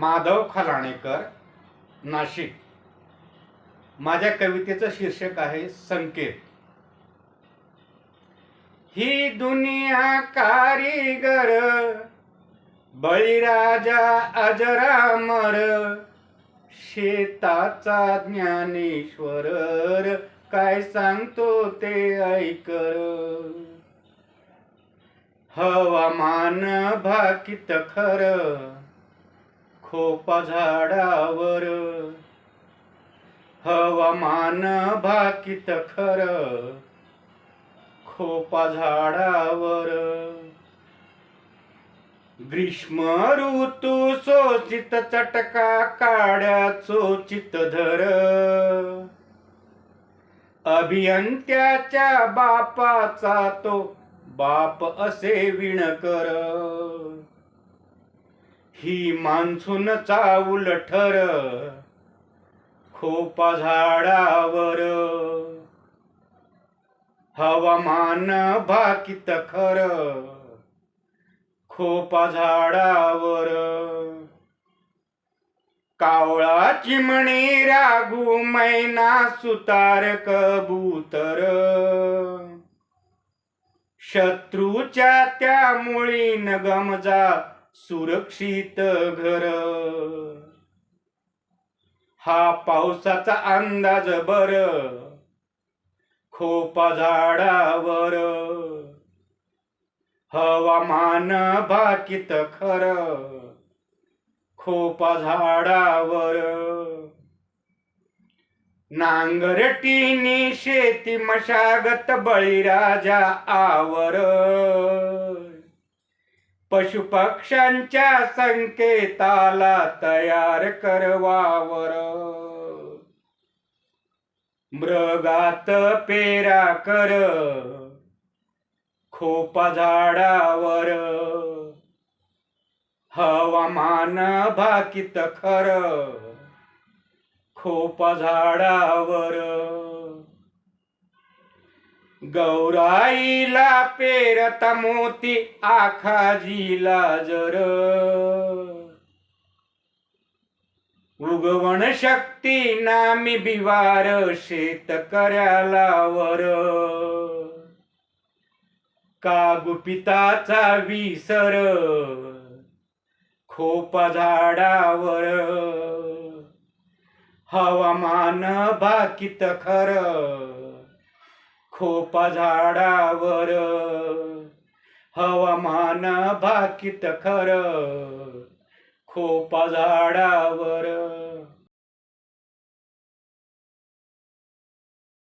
माधव खलाणेकर नाशिक. माझ्या कवितेचं शीर्षक आहे संकेत. ही दुनिया कारीगर बळीराजा अजरामर शेताचा ज्ञानेश्वर काय सांगतो ते ऐकर. हवामान भाकित खर खोपा झाडावर. हवामान भाकीत खर खोपा झाडावर. ग्रीष्म ऋतू सोचित चटका काड्या चोचित धर. अभियंत्याच्या बापाचा तो बाप असे विणकर. ही मान्सून चावल ठर. खोपा झाडावर. हवामान भाकित खर. खोपा झाडावर. कावळा चिमणी रागू मैना सुतार कबूतर. शत्रूच्या त्या मुळी गमजा सुरक्षित घर. हा पावसाचा अंदाज बर. खोपा झाडावर. हवामान भाकीत खर. खोपा झाडावर. नांगरटीनी शेती मशागत बळीराजा आवर. पशुपक्ष्यांच्या संकेताला तयार करवावर. मृगात पेरा कर खोपा झाडावर. हवामान भाकित खर खोपा झाडावर. गौराईला पेरता मोती आखाजीला जर. उगवण शक्ती नामी बिवार शेतकऱ्याला वर. का गुपिताचा विसर खोपा झाडावर. हवामान भाकित खरं खोपा झाडावर. हवामान भाकीत खर खोपा झाडावर.